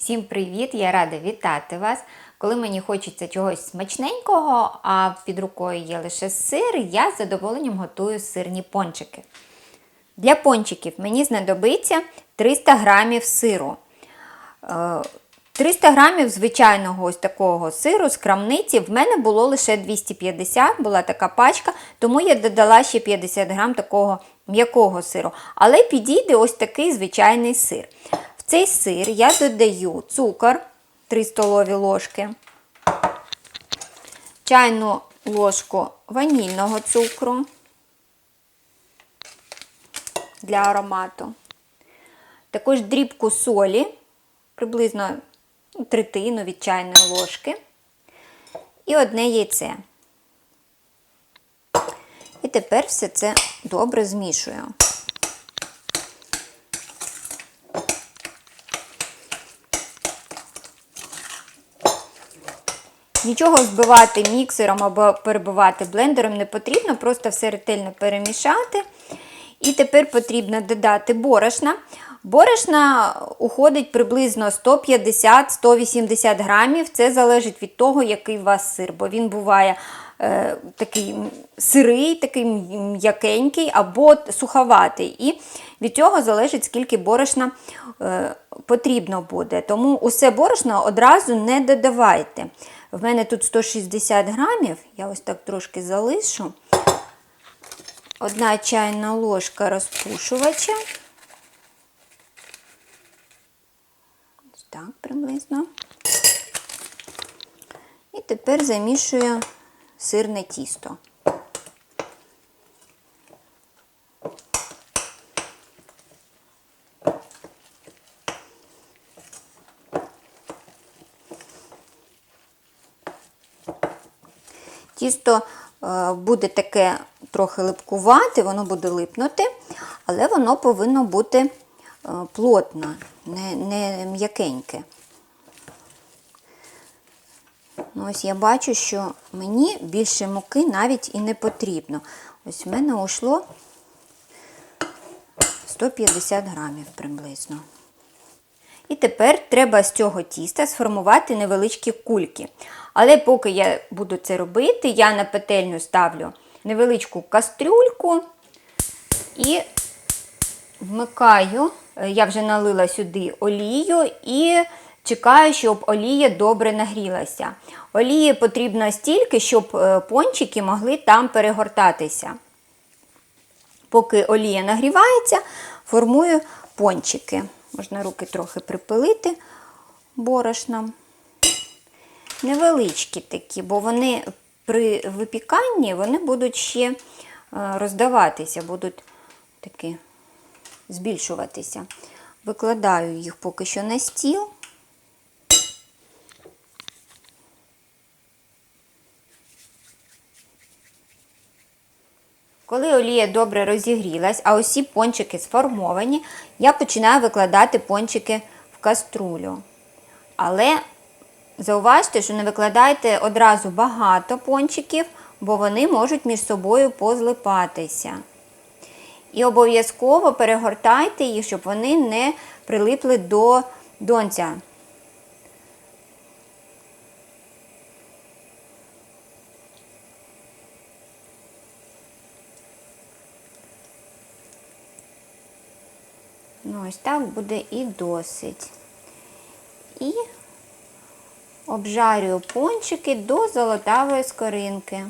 Всім привіт! Я рада вітати вас. Коли мені хочеться чогось смачненького, а під рукою є лише сир, я з задоволенням готую сирні пончики. Для пончиків мені знадобиться 300 грамів сиру. Е, 300 грамів звичайного ось такого сиру з крамниці. В мене було лише 250, була така пачка, тому я додала ще 50 грам такого м'якого сиру. Але підійде ось такий звичайний сир. Цей сир я додаю цукор 3 столові ложки, чайну ложку ванільного цукру для аромату. Також дрібку солі, приблизно третину від чайної ложки. І одне яйце. І тепер все це добре змішую. Нічого збивати міксером або перебивати блендером не потрібно, просто все ретельно перемішати. І тепер потрібно додати борошна. Борошна уходить приблизно 150-180 грамів. Це залежить від того, який у вас сир, бо він буває е, такий сирий, такий м'якенький або суховатий. І від цього залежить, скільки борошна е, потрібно буде. Тому усе борошно одразу не додавайте. В мене тут 160 грамів, я ось так трошки залишу. Одна чайна ложка розпушувача. Ось так приблизно. І тепер замішую сирне тісто. Тісто е, буде таке трохи липкувати, воно буде липнути, але воно повинно бути е, плотне, не, не м'якеньке. Ну, Ось я бачу, що мені більше муки навіть і не потрібно. Ось в мене ушло 150 грамів приблизно. І тепер треба з цього тіста сформувати невеличкі кульки. Але поки я буду це робити, я на петельню ставлю невеличку кастрюльку і вмикаю, я вже налила сюди олію і чекаю, щоб олія добре нагрілася. Олії потрібно стільки, щоб е, пончики могли там перегортатися. Поки олія нагрівається, формую пончики. Можна руки трохи припилити борошном. Невеличкі такі, бо вони при випіканні вони будуть ще роздаватися, будуть такі збільшуватися. Викладаю їх поки що на стіл. Коли олія добре розігрілась, а усі пончики сформовані, я починаю викладати пончики в каструлю. Але зауважте, що не викладайте одразу багато пончиків, бо вони можуть між собою позлипатися. І обов'язково перегортайте їх, щоб вони не прилипли до донця. Ну, ось так буде і досить. І обжарюю пончики до золотавої скоринки.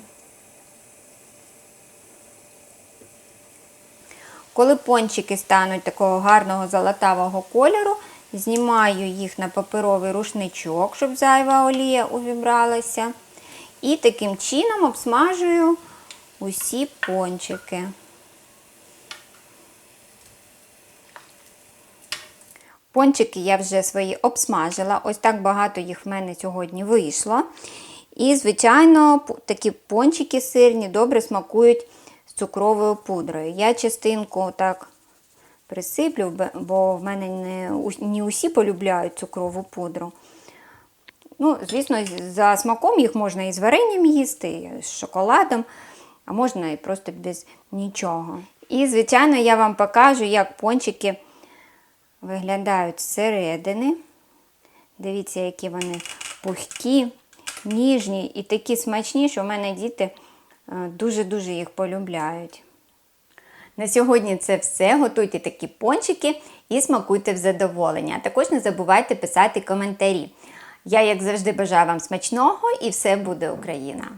Коли пончики стануть такого гарного золотавого кольору, знімаю їх на паперовий рушничок, щоб зайва олія увібралася. І таким чином обсмажую усі пончики. Пончики я вже свої обсмажила. Ось так багато їх в мене сьогодні вийшло. І, звичайно, такі пончики сирні добре смакують з цукровою пудрою. Я частинку так присиплю, бо в мене не, усі полюбляють цукрову пудру. Ну, Звісно, за смаком їх можна і з варенням їсти, і з шоколадом, а можна і просто без нічого. І, звичайно, я вам покажу, як пончики виглядають зсередини. Дивіться, які вони пухкі, ніжні і такі смачні, що в мене діти е, дуже-дуже їх полюбляють. На сьогодні це все. Готуйте такі пончики і смакуйте в задоволення. Також не забувайте писати коментарі. Я, як завжди, бажаю вам смачного і все буде Україна!